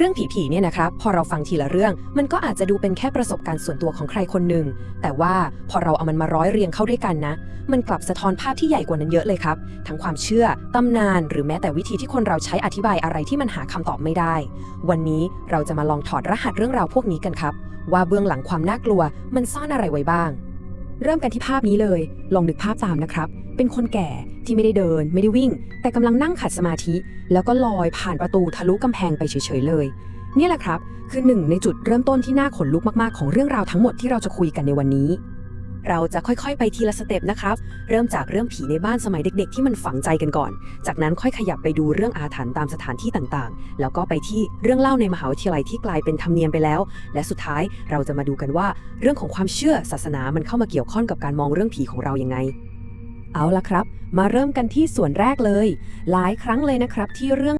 เรื่องผีๆเนี่ยนะครับพอเราฟังทีละเรื่อง มันก็อาจจะดูเป็นแค่ประสบการณ์ส่วนตัวของใครคนหนึ่ง แต่ว่าพอเราเอามันมาร้อยเรียงเข้าด้วยกันนะ มันกลับสะท้อนภาพที่ใหญ่กว่านั้นเยอะเลยครับ ทั้งความเชื่อ ตำนาน หรือแม้แต่วิธีที่คนเราใช้อธิบายอะไรที่มันหาคำตอบไม่ได้ วันนี้เราจะมาลองถอดรหัสเรื่องราวพวกนี้กันครับ ว่าเบื้องหลังความน่ากลัว มันซ่อนอะไรไว้บ้าง เริ่มกันที่ภาพนี้เลย ลองนึกภาพตามนะครับ เป็นคนแก่ ที่ไม่ได้เดิน ไม่ได้วิ่ง แต่กำลังนั่งขัดสมาธิ แล้วก็ลอยผ่านประตูทะลุกำแพงไปเฉยๆเลยเนี่ยแหละครับ คือหนึ่งในจุดเริ่มต้นที่น่าขนลุกมากๆของเรื่องราวทั้งหมดที่เราจะคุยกันในวันนี้เราจะค่อยๆ ไปทีละสเต็ปนะครับ เริ่มจากเรื่องผีในบ้านสมัยเด็กๆ ที่มันฝังใจกันก่อน จากนั้นค่อยขยับไปดูเรื่องอาถรรพ์ตามสถานที่ต่างๆ แล้วก็ไปที่เรื่องเล่าในมหาวิทยาลัยที่กลายเป็นธรรมเนียมไปแล้ว และสุดท้ายเราจะมาดูกันว่า เรื่องของความเชื่อศาสนามันเข้ามาเกี่ยวข้องกับการมองเรื่องผีของเรายังไง เอาละครับ มาเริ่มกันที่ส่วนแรกเลย หลายครั้งเลยนะครับที่เรื่อง